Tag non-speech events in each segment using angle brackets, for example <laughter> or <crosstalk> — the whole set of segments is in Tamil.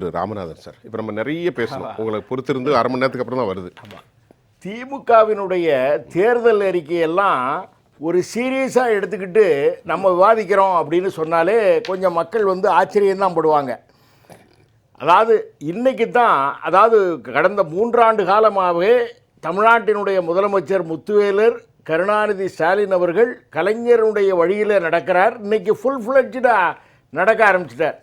திரு ராமநாதன் சார். இப்போ நம்ம நிறைய பேசணும். உங்களை பொறுத்திருந்து அரை மணி நேரத்துக்கு அப்புறம் தான் வருது திமுகவினுடைய தேர்தல் அறிக்கையெல்லாம் ஒரு சீரியஸாக எடுத்துக்கிட்டு நம்ம விவாதிக்கிறோம் அப்படின்னு சொன்னாலே கொஞ்சம் மக்கள் வந்து ஆச்சரியம்தான் படுவாங்க. அதாவது இன்னைக்கு தான் அதாவது கடந்த மூன்றாண்டு காலமாகவே தமிழ்நாட்டினுடைய முதலமைச்சர் முத்துவேலர் கருணாநிதி ஸ்டாலின் அவர்கள் கலைஞருடைய வழியில் நடக்கிறார். இன்னைக்கு ஃபுல் ஃப்ளெட்ஜாக நடக்க ஆரம்பிச்சிட்டார்.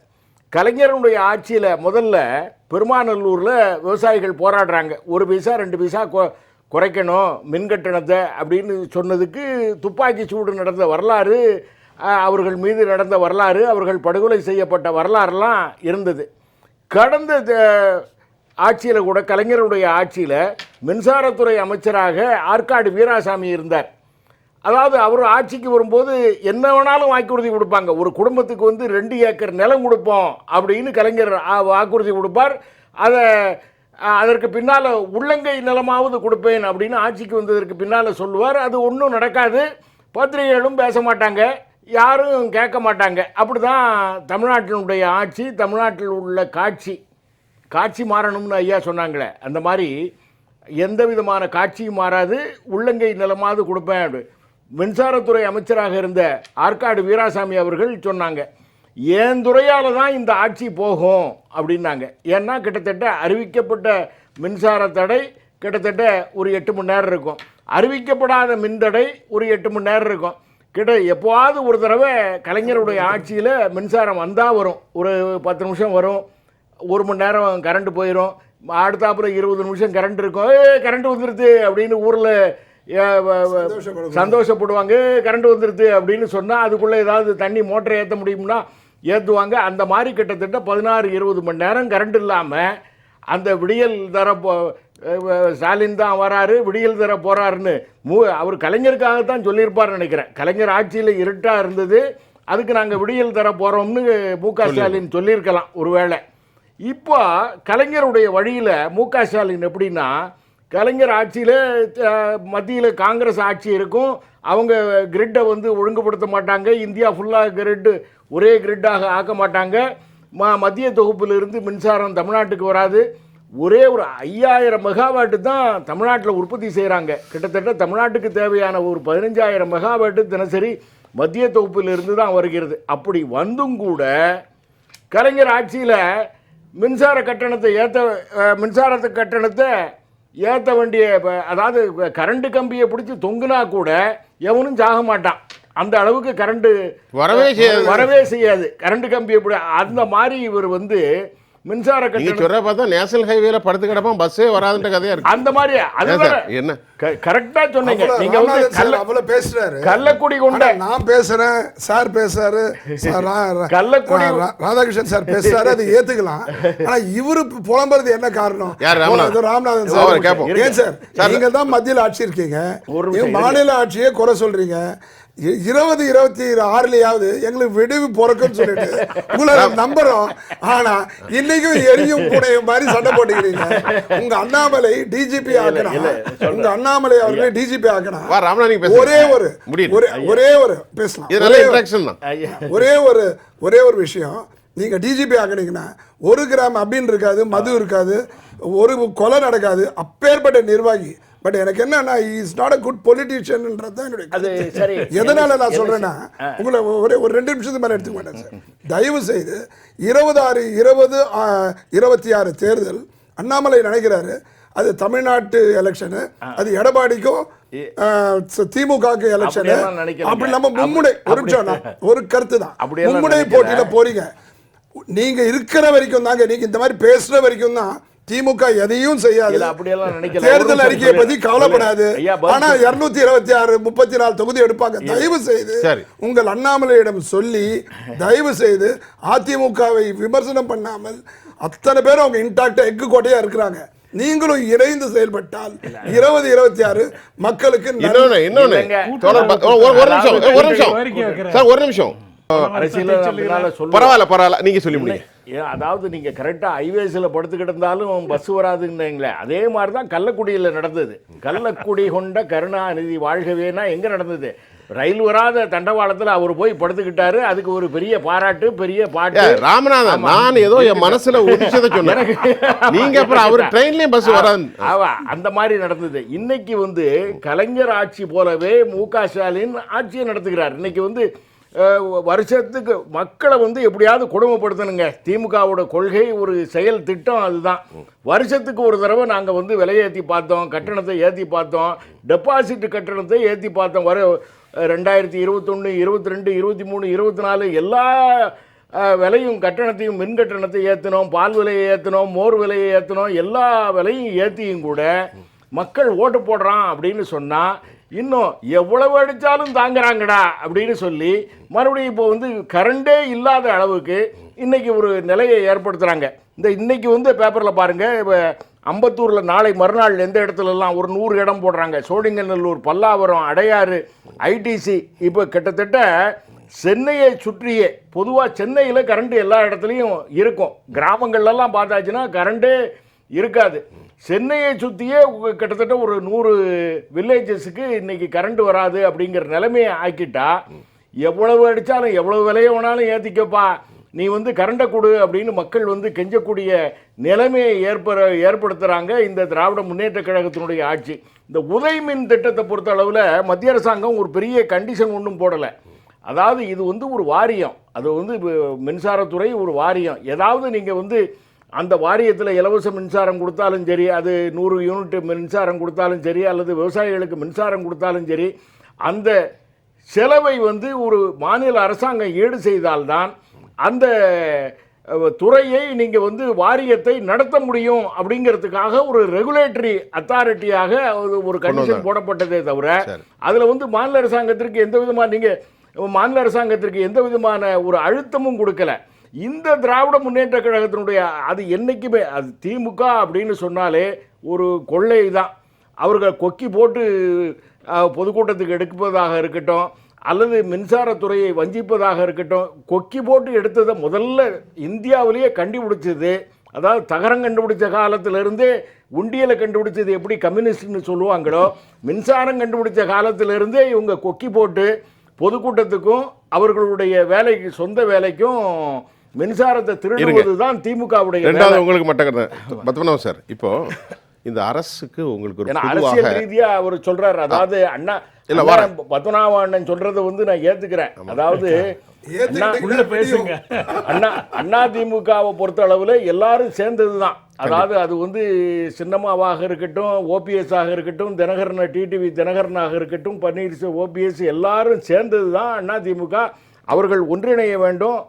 கலைஞருடைய ஆட்சியில் முதல்ல பெருமாநல்லூரில் விவசாயிகள் போராடுறாங்க. ஒரு பைசா ரெண்டு பைசா கொ- குறைக்கணும் மின் கட்டணத்தை அப்படின்னு சொன்னதுக்கு துப்பாக்கி சூடு நடந்த வரலாறு அவர்கள் மீது நடந்த வரலாறு அவர்கள் படுகொலை செய்யப்பட்ட வரலாறுலாம் இருந்தது. கடந்த ஆட்சியில் கூட கலைஞருடைய ஆட்சியில் மின்சாரத்துறை அமைச்சராக ஆற்காடு வீராசாமி இருந்தார். அதாவது அவர் ஆட்சிக்கு வரும்போது என்ன வேணாலும் வாக்குறுதி கொடுப்பாங்க. ஒரு குடும்பத்துக்கு வந்து ரெண்டு ஏக்கர் நிலம் கொடுப்போம் அப்படின்னு கலைஞர் வாக்குறுதி கொடுப்பார். அதை அதற்கு பின்னால் உள்ளங்கை நிலமாவது கொடுப்பேன் அப்படின்னு ஆட்சிக்கு வந்ததற்கு பின்னால் சொல்லுவார். அது ஒன்றும் நடக்காது. பத்திரிகைகளும் பேச மாட்டாங்க. யாரும் கேட்க மாட்டாங்க. அப்படி தான் தமிழ்நாட்டினுடைய ஆட்சி தமிழ்நாட்டில் உள்ள காட்சி. காட்சி மாறணும்னு ஐயா சொன்னாங்களே. அந்த மாதிரி எந்த விதமான காட்சியும் மாறாது. உள்ளங்கை நிலமாவது கொடுப்பேன் அப்படி. மின்சாரத்துறை அமைச்சராக இருந்த ஆற்காடு வீராசாமி அவர்கள் சொன்னாங்க என் துறையால் தான் இந்த ஆட்சி போகும்? அப்படின்னாங்க. ஏன்னா கிட்டத்தட்ட அறிவிக்கப்பட்ட மின்சார தடை கிட்டத்தட்ட ஒரு எட்டு மணி நேரம் இருக்கும். அறிவிக்கப்படாத மின்தடை ஒரு எட்டு மணி நேரம் இருக்கும். கிட்ட எப்போவாவது ஒரு தடவை கலைஞருடைய ஆட்சியில் மின்சாரம் வந்தால் வரும். ஒரு பத்து நிமிஷம் வரும். ஒரு மணி நேரம் கரண்ட் போயிடும் அடுத்தாப்புல இருபது நிமிஷம் கரண்ட் இருக்கும். ஏ கரண்ட் வந்துருது அப்படின்னு ஊரில் சந்தோஷப்படுவாங்க. கரண்ட் வந்துருது அப்படின்னு சொன்னால் அதுக்குள்ளே ஏதாவது தண்ணி மோட்டரை ஏற்ற முடியும்னா ஏற்றுவாங்க அந்த மாதிரி கிட்டத்தட்ட பதினாறு இருபது மணி நேரம் கரண்ட் இல்லாமல் அந்த விடியல் தர போ ஸ்டாலின் தான் வராரு விடியல் தர போறாருன்னு மூ அவர் கலைஞருக்காகத்தான் சொல்லியிருப்பார்னு நினைக்கிறேன். கலைஞர் ஆட்சியில் இருட்டாக இருந்தது. அதுக்கு நாங்கள் விடியல் தர போகிறோம்னு மு க. ஸ்டாலின் சொல்லியிருக்கலாம் ஒருவேளை. இப்போ கலைஞருடைய வழியில் மு க. ஸ்டாலின் எப்படின்னா கலைஞர் ஆட்சியில் மத்தியில் காங்கிரஸ் ஆட்சி இருக்கும். அவங்க கிரிட்டை வந்து ஒழுங்குபடுத்த மாட்டாங்க. இந்தியா ஃபுல்லாக கிரிட்டு ஒரே கிரிட்டாக ஆக்க மாட்டாங்க. ம மத்திய தொகுப்பிலிருந்து மின்சாரம் தமிழ்நாட்டுக்கு வராது. ஒரே ஒரு ஐயாயிரம் மெகாவாட்டு தான் தமிழ்நாட்டில் உற்பத்தி செய்கிறாங்க கிட்டத்தட்ட தமிழ்நாட்டுக்கு தேவையான ஒரு பதினஞ்சாயிரம் மெகாவாட்டு தினசரி மத்திய தொகுப்பிலிருந்து தான் வருகிறது. அப்படி வந்தும் கூட கலைஞர் ஆட்சியில் மின்சார கட்டணத்தை ஏற்ற மின்சாரத்து கட்டணத்தை ஏற்ற வேண்டிய அதாவது கரண்ட் கம்பியை பிடிச்சி தொங்குனா கூட எவனும் சாக மாட்டான் அந்த அளவுக்கு கரண்ட் வரவே செய்யாது. வரவே செய்யாது கரண்ட் கம்பியை பிடி அந்த மாதிரி இவர் வந்து மின்சார கட்டணம். சொல்ற பார்த்தா நேஷனல் ஹைவேல படுத்து கிடப்பான் பஸ்ஸே வராதுன்ற கதையா இருக்கு. அந்த மாதிரி அதுதான் என்ன? கரெக்டா சொன்னீங்க. நீங்க வந்து அவ்வளவு பேசுறாரு. கள்ளக்குடி கொண்ட நான் பேசுறேன் சார் பேசுறாரு. <laughs> கள்ளக்குடி- ராதாகிருஷ்ணன் சார் பேசுறாரு அது ஏத்துக்கலாம். ஆனா இவரு புலம்புறது என்ன காரணம்? யார் ராமநாதன்? சார் கேட்போம். ஏன் சார்? நீங்க தான் மத்தியில் ஆட்சி இருக்கீங்க. மாநில ஆட்சியே குறை சொல்றீங்க. இருபது இருபத்தி ஆறுலயாவது எங்களுக்கு விடுவி பிறக்குன்னு சொல்லிட்டு உங்களை நம்புறோம். ஆனா இன்னைக்கும் எரியும் பூனையும் மாதிரி சண்டை போட்டுக்கிறீங்க. உங்க அண்ணாமலை டிஜிபி ஆக்கணும். உங்க அண்ணாமலை அவர்களே டிஜிபி ஆக்கணும். ஒரே ஒரு. ஒரே ஒரே பேசலாம். ஒரே ஒரு ஒரே ஒரு விஷயம். நீங்க டிஜிபி ஆக்குனீங்கன்னா ஒரு கிராம் அபின் இருக்காது மது இருக்காது ஒரு கொலை நடக்காது அப்பேற்பட்ட நிர்வாகி பட் எனக்கு என்னன்னா இஸ் நாட் அ குட் பொலிட்டீஷியன்ன்றது தான் என்னுடைய. சரி எதனால நான் சொல்றேன்னா. உங்களை ஒரே ஒரு ரெண்டு நிமிஷத்துக்கு மேல எடுத்துக்க மாட்டேன் சார் தயவு செய்து இருபது ஆறு இருபது இருபத்தி ஆறு தேர்தல் அண்ணாமலை நினைக்கிறாரு அது தமிழ்நாட்டு எலெக்ஷனு அது எடப்பாடிக்கும் திமுகவுக்கு எலெக்ஷனு. அப்படி நம்ம மும்முனை ஒரு நிமிஷம் ஒரு கருத்து தான் மும்முனை. போட்டியில போறீங்க நீங்க இருக்கிற வரைக்கும் தாங்க நீங்க இந்த மாதிரி பேசுற வரைக்கும் தான் திமுக எதையும் செய்யாது. தேர்தல் அறிக்கையை பத்தி. கவலைப்படாது. ஆனா இருநூத்தி இருபத்தி ஆறு முப்பத்தி நாலு தொகுதி எடுப்பாங்க. தயவு செய்து. உங்கள் அண்ணாமலையிடம் சொல்லி தயவு செய்து அதிமுகவை விமர்சனம் பண்ணாமல் அத்தனை பேரும் அவங்க இன்டாக்டா எக்கு கோட்டையா இருக்கிறாங்க. நீங்களும் இணைந்து செயல்பட்டால் இருபது இருபத்தி ஆறு மக்களுக்கு. இன்னொன்னு இன்னொன்னு. ஒரு நிமிஷம் ஒரு நிமிஷம். சார் ஒரு நிமிஷம். அரசியல் பரவாயில்ல பரவாயில்ல. நீங்க சொல்லி முடிங்க. ஏன், அதாவது நீங்கள் கரெக்டாக ஹைவேஸில் படுத்துக்கிட்டு இருந்தாலும் பஸ் வராதுன்னீங்களே அதே மாதிரி தான் கள்ளக்குடியில் நடந்தது. கள்ளக்குடி கொண்ட கருணாநிதி வாழ்கவேனா எங்கே நடந்தது? ரயில் வராத தண்டவாளத்துல அவர் போய் படுத்துக்கிட்டாரு. அதுக்கு ஒரு பெரிய பாராட்டு பெரிய பாட்டு. ராமநாதன் நான் ஏதோ என் மனசுல உதிச்சதை சொன்னேன். <laughs> நீங்க அப்புறம் அவர் ட்ரெயின்லயும் பஸ் வராது ஆமா அந்த மாதிரி நடந்தது. இன்னைக்கு வந்து கலைஞர் ஆட்சி போலவே மு க ஸ்டாலின் ஆட்சியை நடத்துகிறார். இன்னைக்கு வந்து வருஷத்துக்கு மக்களை வந்து எப்படியாவது கொடுமைப்படுத்தணுங்க. திமுகவோட கொள்கை ஒரு செயல் திட்டம் அதுதான். வருஷத்துக்கு ஒரு தடவை நாங்கள் வந்து விலையேற்றி பார்த்தோம் கட்டணத்தை ஏற்றி பார்த்தோம் டெபாசிட் கட்டணத்தை ஏற்றி பார்த்தோம். வர ரெண்டாயிரத்தி இருபத்தொன்று இருபத்தி ரெண்டு இருபத்தி மூணு இருபத்தி நாலு எல்லா விலையும் கட்டணத்தையும் மின் கட்டணத்தை ஏற்றினோம் பால் விலையை ஏற்றினோம் மோர் விலையை ஏற்றினோம் எல்லா விலையும் ஏற்றியும் கூட மக்கள் ஓட்டு போடுறான் அப்படின்னு சொன்னால் இன்னும் எவ்வளவு அடித்தாலும் தாங்குறாங்கடா அப்படின்னு சொல்லி மறுபடியும் இப்போ வந்து கரண்டே இல்லாத அளவுக்கு இன்றைக்கி ஒரு நிலையை ஏற்படுத்துகிறாங்க இந்த இன்றைக்கி வந்து பேப்பரில் பாருங்கள் இப்போ அம்பத்தூரில் நாளை மறுநாள் எந்த இடத்துலலாம் ஒரு நூறு இடம் போடுறாங்க. சோழிங்கநல்லூர் பல்லாவரம் அடையாறு ஐடிசி இப்போ கிட்டத்தட்ட சென்னையை சுற்றியே பொதுவாக சென்னையில் கரண்ட் எல்லா இடத்துலையும் இருக்கும். கிராமங்கள்லாம் பார்த்தாச்சுன்னா கரண்ட்டு இருக்காது. சென்னையை சுற்றியே கிட்டத்தட்ட ஒரு நூறு வில்லேஜஸுக்கு இன்னைக்கு கரண்ட் வராது அப்படிங்கிற நிலைமையை ஆக்கிட்டா எவ்வளவு அடித்தாலும் எவ்வளவு விலையை வேணாலும் ஏற்றிக்கப்பா நீ வந்து கரண்டை கொடு அப்படின்னு மக்கள் வந்து கெஞ்சக்கூடிய நிலைமையை ஏற்பட ஏற்படுத்துகிறாங்க இந்த திராவிட முன்னேற்ற கழகத்தினுடைய ஆட்சி. இந்த உதய் மின் திட்டத்தை பொறுத்த அளவில் மத்திய அரசாங்கம் ஒரு பெரிய கண்டிஷன் ஒன்றும் போடலை. அதாவது இது வந்து ஒரு வாரியம். அது வந்து மின்சாரத்துறை ஒரு வாரியம். ஏதாவது நீங்கள் வந்து அந்த வாரியத்தில் இலவச மின்சாரம் கொடுத்தாலும் சரி அது நூறு யூனிட் மின்சாரம் கொடுத்தாலும் சரி அல்லது விவசாயிகளுக்கு மின்சாரம் கொடுத்தாலும் சரி அந்த செலவை வந்து ஒரு மாநில அரசாங்கம் ஈடு செய்தால்தான் அந்த துறையை நீங்கள் வந்து வாரியத்தை நடத்த முடியும் அப்படிங்கிறதுக்காக ஒரு ரெகுலேட்டரி அத்தாரிட்டியாக ஒரு கண்டிஷன் போடப்பட்டதே தவிர. அதில் வந்து மாநில அரசாங்கத்திற்கு எந்த விதமான நீங்கள் மாநில அரசாங்கத்திற்கு எந்த விதமான ஒரு அழுத்தமும் கொடுக்கல இந்த திராவிட முன்னேற்ற கழகத்தினுடைய அது என்றைக்குமே அது திமுக அப்படின்னு சொன்னாலே ஒரு கொள்ளை தான் அவர்கள் கொக்கி போட்டு பொதுக்கூட்டத்துக்கு எடுப்பதாக இருக்கட்டும் அல்லது மின்சாரத்துறையை வஞ்சிப்பதாக இருக்கட்டும் கொக்கி போட்டு எடுத்ததை முதல்ல இந்தியாவிலேயே கண்டுபிடிச்சது அதாவது தகரம் கண்டுபிடிச்ச காலத்திலிருந்தே உண்டியலை கண்டுபிடிச்சது எப்படி கம்யூனிஸ்ட்னு சொல்லுவாங்களோ மின்சாரம் கண்டுபிடிச்ச காலத்திலிருந்தே இவங்க கொக்கி போட்டு பொதுக்கூட்டத்துக்கும் அவர்களுடைய வேலைக்கு சொந்த வேலைக்கும் மின்சாரத்தை திருடுவது தான் திமுகவுடைய ரெண்டாவது உங்களுக்கு மட்டும் <laughs> பத்மநாபம் சார் இப்போ இந்த அரசுக்கு உங்களுக்கு அரசியல் ரீதியா அவர் சொல்றாரு. அதாவது அண்ணா இல்ல. பத்மநாப அண்ணன் சொல்றதை வந்து நான் ஏத்துக்கிறேன். அதாவது பேசுங்க. அண்ணா அண்ணா திமுகவை பொறுத்த அளவுல எல்லாரும் சேர்ந்தது தான் அதாவது அது வந்து சின்னம்மாவாக இருக்கட்டும் ஓபிஎஸ் ஆக இருக்கட்டும் தினகரன் டிடிவி தினகரனாக இருக்கட்டும் பன்னீர்செல்வம் ஓபிஎஸ் எல்லாரும் சேர்ந்தது தான் அண்ணா திமுக. அவர்கள் ஒன்றிணைய வேண்டும்.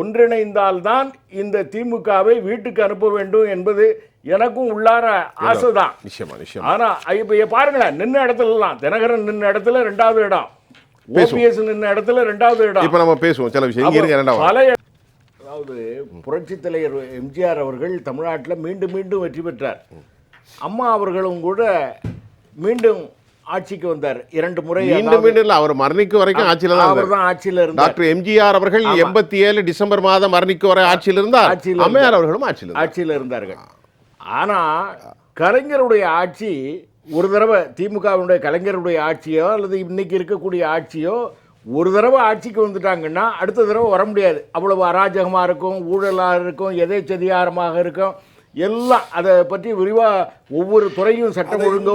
ஒன்றிணைந்தால்தான் இந்த திமுகவை வீட்டுக்கு அனுப்ப வேண்டும் என்பது எனக்கும் உள்ளார ஆசைதான். நிச்சயமா நிச்சயமா. ஆனா இப்ப பாருங்களேன் நின்ன இடத்துலலாம் தினகரன் நின்ன இடத்துல ரெண்டாவது இடம். ஓபிஎஸ் நின்ன இடத்துல ரெண்டாவது இடம். இப்போ நம்ம பேசுவோம். சில விஷயம் இங்க ரெண்டாவது பல அதாவது புரட்சித் தலைவர் எம்ஜிஆர் அவர்கள் தமிழ்நாட்டில் மீண்டும் மீண்டும் வெற்றி பெற்றார். அம்மா அவர்களும் கூட மீண்டும் ஆட்சிக்கு வந்தார். இரண்டு முறை மீண்டும் மீண்டும் இல்ல அவர் மரணிக்கு வரைக்கும் ஆட்சியில தான் அவர் தான் ஆட்சியில் இருந்தார். டாக்டர் எம்ஜிஆர் அவர்கள் எண்பத்தி ஏழு டிசம்பர் மாதம் மரணிக்கு வரை ஆட்சியில் இருந்தார். ஆட்சியில் அம்மையார் அவர்களும் ஆட்சியில் ஆட்சியில் இருந்தார்கள். ஆனா கலைஞருடைய ஆட்சி ஒரு தடவை திமுகவினுடைய கலைஞருடைய ஆட்சியோ அல்லது இன்னைக்கு இருக்கக்கூடிய ஆட்சியோ ஒரு தடவை ஆட்சிக்கு வந்துட்டாங்கன்னா அடுத்த தடவை வர முடியாது. அவ்வளவு அராஜகமாக இருக்கும் ஊழலாக இருக்கும் எதேச்சதிகாரமாக இருக்கும். எல்லாம் அதை பற்றி விரிவாக ஒவ்வொரு துறையும் சட்டம் ஒழுங்கோ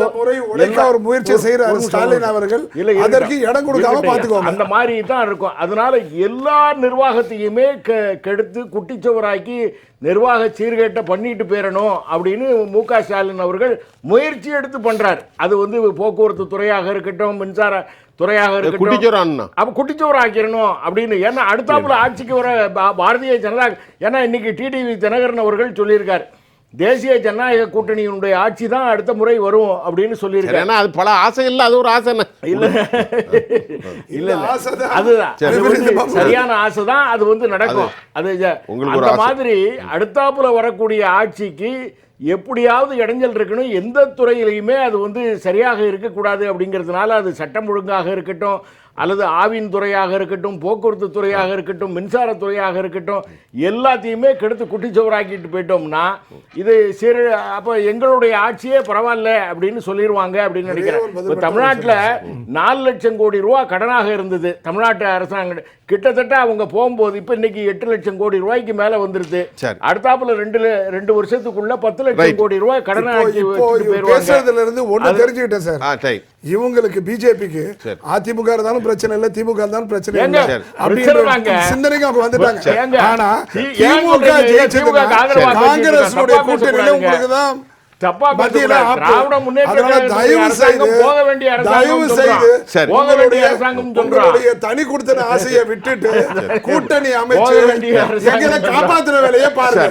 அவர் முயற்சி ஒரு- செய்கிறார் ஒரு ஸ்டாலின் ஒரு. அவர்கள். இல்லை. அதற்கு இடம் கொடுக்காம. பார்த்துக்கோங்க. அந்த மாதிரி தான் இருக்கும் அதனால எல்லா நிர்வாகத்தையுமே கெ- கெடுத்து குட்டிச்சுவராக்கி நிர்வாக சீர்கேட்டை பண்ணிட்டு போயிடணும் அப்படின்னு மு க ஸ்டாலின் அவர்கள் முயற்சி எடுத்து பண்றார் அது வந்து போக்குவரத்து துறையாக இருக்கட்டும் மின்சார துறையாக இருக்கட்டும் அப்ப குட்டிச்சோறு ஆக்கிரணும் அப்படின்னு ஏன்னா அடுத்தாப்புல ஆட்சிக்கு வர பாரதிய ஜனதா ஏன்னா இன்னைக்கு டிடிவி தினகரன் அவர்கள் சொல்லியிருக்கார் தேசிய ஜனநாயக கூட்டணியினுடைய ஆட்சி தான் அடுத்த முறை வரும் அப்படின்னு சொல்லியிருக்காரு. ஏன்னா அது பல ஆசை இல்ல அது ஒரு ஆசை இல்ல. இல்ல. அதுதான். சரியான ஆசை தான் அது வந்து நடக்கும். அது உங்களுக்கு ஒரு அந்த. மாதிரி அடுத்தாப்புல வரக்கூடிய ஆட்சிக்கு எப்படியாவது இடைஞ்சல் இருக்கணும். எந்த துறையிலையுமே அது வந்து சரியாக இருக்கக்கூடாது அப்படிங்கிறதுனால அது சட்டம் ஒழுங்காக இருக்கட்டும் அல்லது ஆவின் துறையாக இருக்கட்டும் போக்குவரத்து துறையாக இருக்கட்டும் மின்சார துறையாக இருக்கட்டும் எல்லாத்தையுமே கெடுத்து குட்டிச்சவராக்கிட்டு போயிட்டோம்னா இது சிறு அப்போ எங்களுடைய ஆட்சியே பரவாயில்ல அப்படின்னு சொல்லிடுவாங்க அப்படின்னு நினைக்கிறேன். இப்போ தமிழ்நாட்டில் நாலு லட்சம் கோடி ரூபா கடனாக இருந்தது தமிழ்நாட்டு அரசாங்கம் கிட்டத்தட்ட அவங்க போகும்போது இப்போ இன்னைக்கு எட்டு லட்சம் கோடி ரூபாய்க்கு மேலே வந்துருது. அடுத்தாப்புல ரெண்டு ரெண்டு வருஷத்துக்குள்ள பத்து லட்சம். கோடி ரூபாய் கடனை பேசுறதுல இருந்து ஒண்ணு தெரிஞ்சுக்கிட்டேன் சார் இவங்களுக்கு பிஜேபிக்கு. அதிமுக இருந்தாலும் பிரச்சனை இல்ல திமுக இருந்தாலும் பிரச்சனை இல்ல. அப்படின்ற. சிந்தனைக்கு அவங்க வந்துட்டாங்க ஆனா திமுக? ஜெயிச்சதுன்னா காங்கிரஸ் கூட்டணியில. உங்களுக்கு தான் தப்பா. திராவிட முன்னேற்ற போக வேண்டிய அரசாங்கம். போக வேண்டிய அரசாங்கம். உங்களுடைய தனி கொடுத்தன ஆசையை விட்டுட்டு கூட்டணி அமைச்சு எங்களை. காப்பாத்துற வேலையை பாருங்க